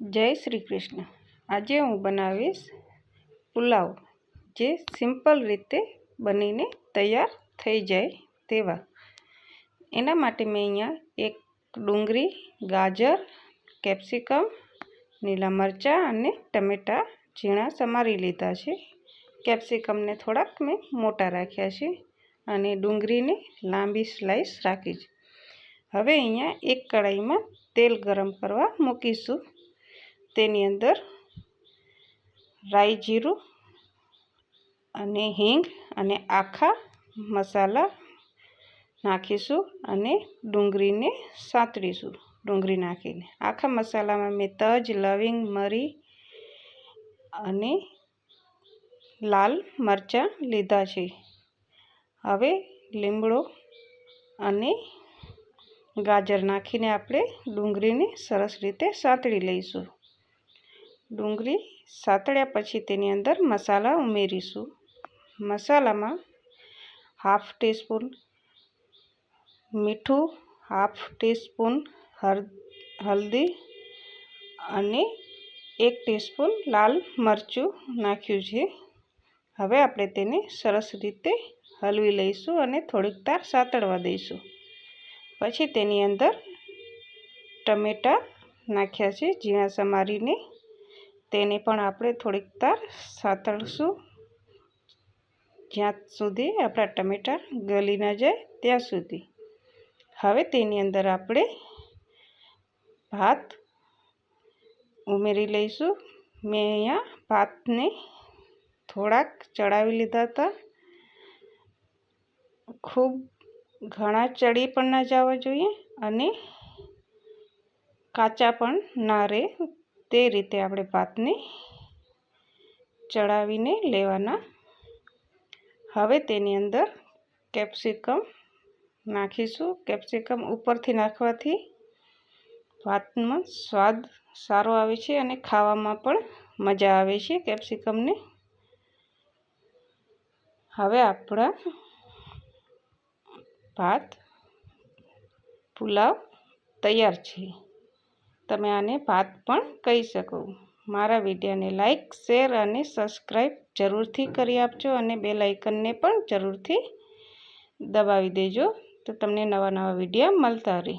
જય શ્રી કૃષ્ણ. આજે હું બનાવીશ પુલાવ, જે સિમ્પલ રીતે બનીને તૈયાર થઈ જાય તેવા. એના માટે મેં અહીંયા એક ડુંગળી, ગાજર, કેપ્સિકમ, લીલા મરચાં અને ટમેટાં ઝીણા સમારી લીધા છે. કેપ્સિકમને થોડાક મેં મોટા રાખ્યા છે અને ડુંગળીને લાંબી સ્લાઈસ રાખી છે. હવે અહીંયા એક કઢાઈમાં તેલ ગરમ કરવા મૂકીશું. તેની અંદર રાઈ જીરું અને હિંગ અને આખા મસાલા નાખીશું અને ડુંગળીને સાંતળીશું ડુંગળી નાખીને. આખા મસાલામાં મેં તજ, લવિંગ, મરી અને લાલ મરચાં લીધા છે. હવે લીમડો અને ગાજર નાખીને આપણે ડુંગળીને સરસ રીતે સાંતળી લઈશું. ડુંગળી સાતળ્યા પછી તેની અંદર મસાલા ઉમેરીશું. મસાલામાં હાફ ટીસ્પૂન મીઠું, હાફ ટીસ્પૂન હલ્દી અને એક ટીસ્પૂન લાલ મરચું નાખ્યું છે. હવે આપણે તેને સરસ રીતે હલવી લઈશું અને થોડીક તાર સાતળવા દઈશું. પછી તેની અંદર ટમેટાં નાખ્યા છે, ઝીણા સમારીને તેને પણ આપણે થોડીક તાર સાતળશું. જ્યાં સુધી આપણા ટમેટાં ગળી ન જાય ત્યાં સુધી. હવે તેની અંદર આપણે ભાત ઉમેરી લઈશું. મેં અહીંયા ભાતને થોડાક ચડાવી લીધા હતા. ખૂબ ઘણા ચડી પણ ના જવા જોઈએ અને કાચા પણ ના રહે. તે રીતે આપણે ભાતને ચડાવીને લેવાના. હવે તેની અંદર કેપ્સિકમ નાખીશું. કેપ્સિકમ ઉપરથી નાખવાથી ભાતમાં સ્વાદ સારો આવે છે અને ખાવામાં પણ મજા આવે છે કેપ્સિકમને. હવે આપણા ભાત પુલાવ તૈયાર છે. તમે આને ભાત પણ કહી શકો. મારા વિડીયોને લાઇક શેર અને સબસ્ક્રાઈબ જરૂરથી કરી આપજો અને બે લાઇકનને પણ જરૂરથી દબાવી દેજો. તો તમને નવા નવા વીડિયો મળતા રહે.